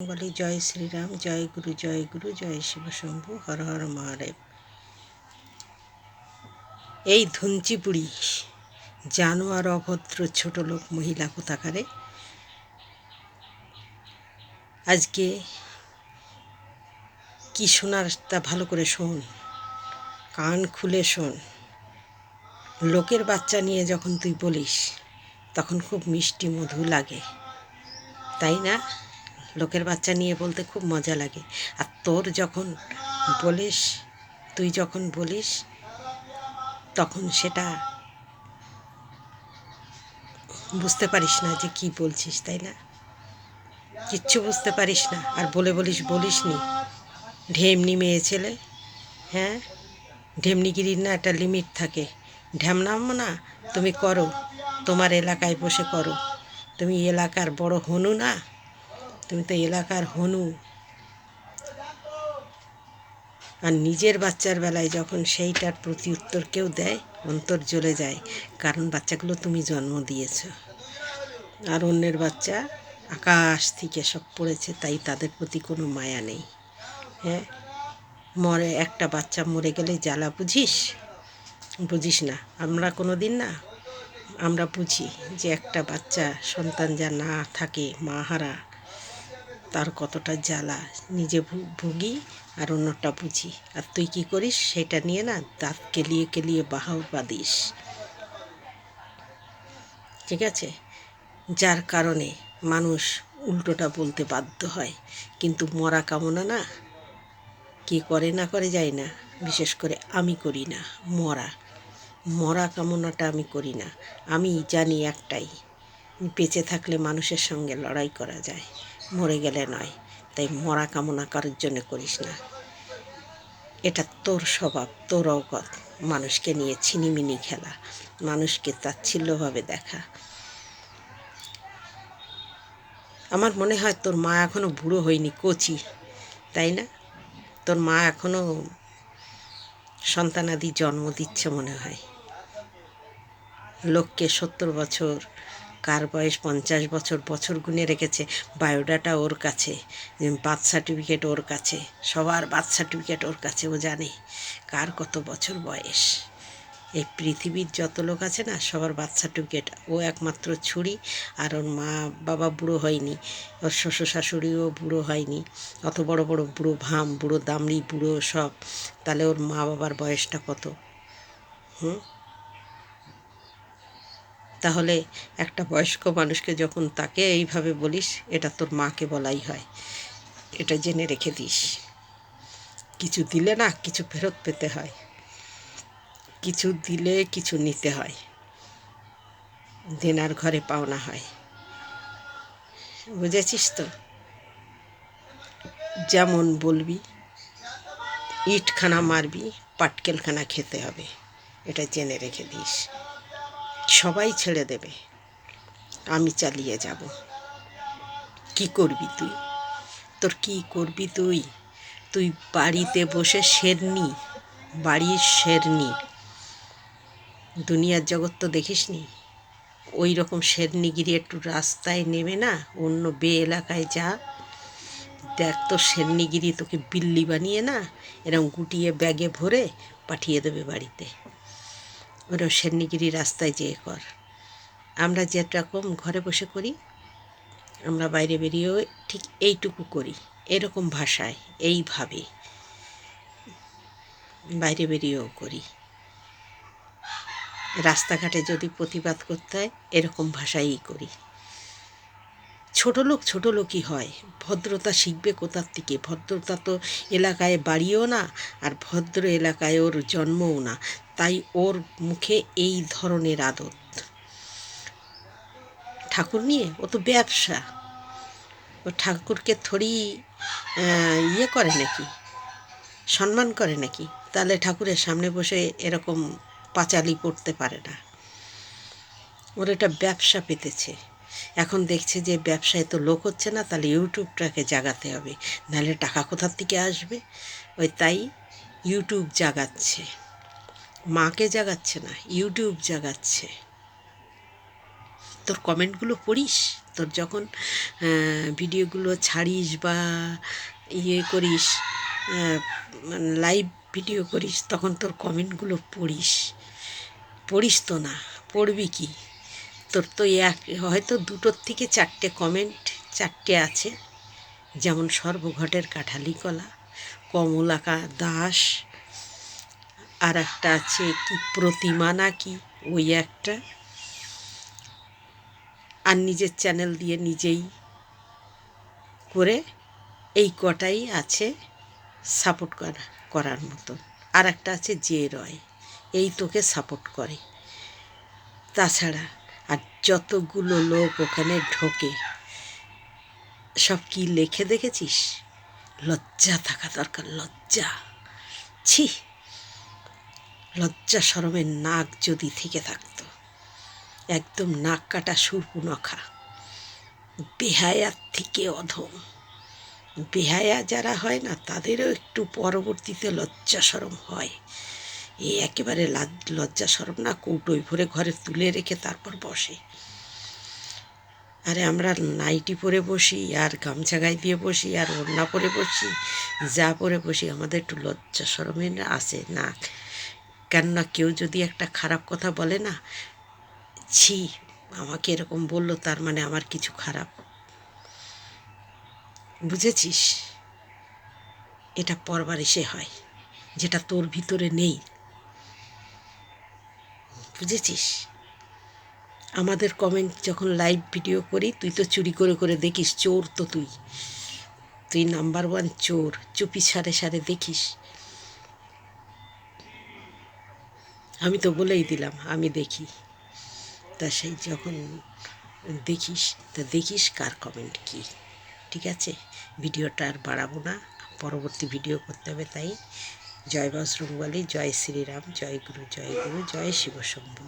বলি, জয় শ্রীরাম, জয় গুরু জয় গুরু, জয় শিব শম্ভু, হর হর মহাদেব। এই ধুঞ্চি বুড়ি জানোয়ার অভদ্র ছোট লোক মহিলা কোথাকারে? আজকে কি শোনার তা ভালো করে শোন, কান খুলে শোন। লোকের বাচ্চা নিয়ে যখন তুই বলিস, তখন খুব মিষ্টি মধু লাগে, তাই না? লোকের বাচ্চা নিয়ে বলতে খুব মজা লাগে। আর তোর যখন বলিস, তুই যখন বলিস, তখন সেটা বুঝতে পারিস না যে কি বলছিস, তাই না? কিচ্ছু বুঝতে পারিস না। আর বলে বলিস বলিস নি ঢেমনি মেয়ে ছেলে হ্যাঁ? ঢেমনিগিরির না একটা লিমিট থাকে। ঢ্যামনাম না, তুমি করো। তোমার এলাকায় বসে করো। তুমি এলাকার বড় হনু না? তুমি তো এলাকার হনু। আর নিজের বাচ্চার বেলায় যখন সেইটার প্রতি উত্তর কেউ দেয়, অন্তর জ্বলে যায়, কারণ বাচ্চাগুলো তুমি জন্ম দিয়েছ। আর অন্যের বাচ্চা আকাশ থেকে সব পড়েছে, তাই তাদের প্রতি কোনো মায়া নেই। হ্যাঁ? মরে, একটা বাচ্চা মরে গেলে জ্বালা বুঝিস? বুঝিস না। আমরা কোনো দিন না, আমরা বুঝি যে একটা বাচ্চা সন্তান যা না থাকে, মা হারা তার কতটা জ্বালা, নিজে ভুগি আর অন্যটা বুঝি। আর তুই কি করিস? সেটা নিয়ে না দাঁত কেলিয়ে কেলিয়ে বাহাও বাদিস ঠিক আছে? যার কারণে মানুষ উল্টোটা বলতে বাধ্য হয়। কিন্তু মরা কামনা না, কি করে না করে যায় না। বিশেষ করে আমি করি না, মরা। মরা কামনাটা আমি করি না। আমি জানি একটাই, বেঁচে থাকলে মানুষের সঙ্গে লড়াই করা যায়। মরে গেলে নয়। তাই মরা কামনা করার জন্য করিস না। এটা তোর স্বভাব, তোর অগত। মানুষকে নিয়ে ছিনিমিনি খেলা। মানুষকে তাচ্ছিল্যভাবে দেখা। আমার মনে হয় তোর মা এখনও বুড়ো হয়নি, কচি। তাই না? তোর মা এখনও সন্তানাদি জন্ম দিচ্ছে মনে হয়। লোককে সত্তর বছর কার বয়স? পঞ্চাশ বছর বছর গুনে রেখেছে বায়োডাটা ওর কাছে বার্থ সার্টিফিকেট ওর কাছে, সবার বার্থ সার্টিফিকেট ওর কাছে, ও জানে কার কত বছর বয়স। এই পৃথিবীর যত লোক আছে না, সবার বার্থ সার্টিফিকেট, ও একমাত্র ছুরি আর ওর মা বাবা বুড়ো হয়নি, ওর শ্বশুর শাশুড়িও বুড়ো হয়নি, অত বড় বড় বুড়ো ভাম, বুড়ো দামড়ি, বুড়ো সব, তাহলে ওর মা বাবার বয়সটা কত? হুম? তাহলে একটা বয়স্ক মানুষকে যখন তাকে এইভাবে বলিস, এটা তোর মাকে বলাই হয়। এটা জেনে রেখে দিস। কিছু দিলে না কিছু ফেরত পেতে হয়। কিছু দিলে কিছু নিতে হয়। দেনার ঘরে পাওনা হয়। বুঝেছিস তো? যেমন বলবি, ইটখানা মারবি, পাটকেলখানা খেতে হবে। এটা জেনে রেখে দিস। সবাই ছেড়ে দেবে। আমি চালিয়ে যাব। কি করবি তুই? তোর কি করবি তুই? তুই বাড়িতে বসে শেরনি বাড়ির শেরনি দুনিয়ার জগৎ তো দেখিসনি। ওই রকম শেরনিগিরি একটু রাস্তায় নেমে না? অন্য বে এলাকায় যা। দেখ তো শেরনিগিরি তোকে বিল্লি বানিয়ে না এরকম গুটিয়ে ব্যাগে ভরে পাঠিয়ে দেবে বাড়িতে। ওরকম সেন্নিগিরি রাস্তায় যেয়ে কর। আমরা যেরকম ঘরে বসে করি, আমরা বাইরে বেরিয়েও ঠিক এইটুকু করি। এরকম ভাষায়, এইভাবে বাইরে বেরিয়েও করি। রাস্তাঘাটে যদি প্রতিবাদ করতে হয়, এরকম ভাষায়ই করি। ছোট লোক ছোট লোকই হয়। ভদ্রতা শিখবে কোথার থেকে? ভদ্রতা তো এলাকায় বাড়িও না, আর ভদ্র এলাকায় ওর জন্মও না। তাই ওর মুখে এই ধরনের আদত। ঠাকুর নিয়ে? ও তো ব্যবসা। ও ঠাকুরকে থরি ইয়ে করে নাকি? সম্মান করে নাকি? তাহলে ঠাকুরের সামনে বসে এরকম পাঁচালি পড়তে পারে না। ওর এটা ব্যবসা পেতেছে। এখন দেখছে যে ব্যবসায় তো লোক হচ্ছে না, তাহলে ইউটিউবটাকে জাগাতে হবে। নাহলে টাকা কোথার থেকে আসবে? ওই তাই ইউটিউব জাগাচ্ছে। মাকে জাগাচ্ছে না, ইউটিউব জাগাচ্ছে। তোর কমেন্টগুলো পড়িস? তোর যখন ভিডিওগুলো ছাড়িস বা ইয়ে করিস লাইভ ভিডিও করিস, তখন তোর কমেন্টগুলো পড়িস। পড়িস তো না, পড়বি কি? তোর তো এক, হয়তো দুটোর থেকে চারটে কমেন্ট চারটে আছে। যেমন সর্বঘটের কাঠালি কলা, কমলাকা দাস আর একটা আছে, কি প্রতিমা নাকি? ওই একটা। আর নিজের চ্যানেল দিয়ে নিজেই করে এই কটাই আছে সাপোর্ট করা, করার মতো আর একটা আছে যে রয়, এই তোকে সাপোর্ট করে। তাছাড়া আর যতগুলো লোক ওখানে ঢোকে, সব কি লেখে দেখেছিস? লজ্জা থাকা দরকার, লজ্জা। ছি! লজ্জা সরমের নাক যদি থেকে থাকতো, একদম নাক কাটা সুরপুনখা, বেহায়ার থেকে অধম। বেহায়া যারা হয় না, তাদেরও একটু পরবর্তীতে লজ্জা সরম হয়। এ একেবারে লাজ- লজ্জা সরম না, কৌটোয় ভরে ঘরে তুলে রেখে তারপর বসে। আরে আমরা নাইটি পরে বসি, আর গামছা গায়ে দিয়ে বসি, আর ওড়না পরে বসি, যা পরে বসি, আমাদের একটু লজ্জা সরমের আছে না কেননা কেউ যদি একটা খারাপ কথা বলে না? ছি, আমাকে এরকম বলল, তার মানে আমার কিছু খারাপ। বুঝেছিস? এটা পরবার এসে হয়, যেটা তোর ভিতরে নেই। বুঝেছিস? আমাদের কমেন্ট যখন লাইভ ভিডিও করি, তুই তো চুরি করে করে দেখিস, চোর তো তুই। তুই নাম্বার ওয়ান চোর, চুপি সারে সারে দেখিস। আমি তো বলেই দিলাম, আমি দেখি। তা সেই যখন দেখিস, তা দেখিস কার কমেন্ট কি, ঠিক আছে? ভিডিওটা আর বাড়াবো না, পরবর্তী ভিডিও করতে হবে তাই। জয় বজরংবলী, জয় শ্রীরাম, জয় গুরু জয় গুরু, জয় শিবশম্ভু।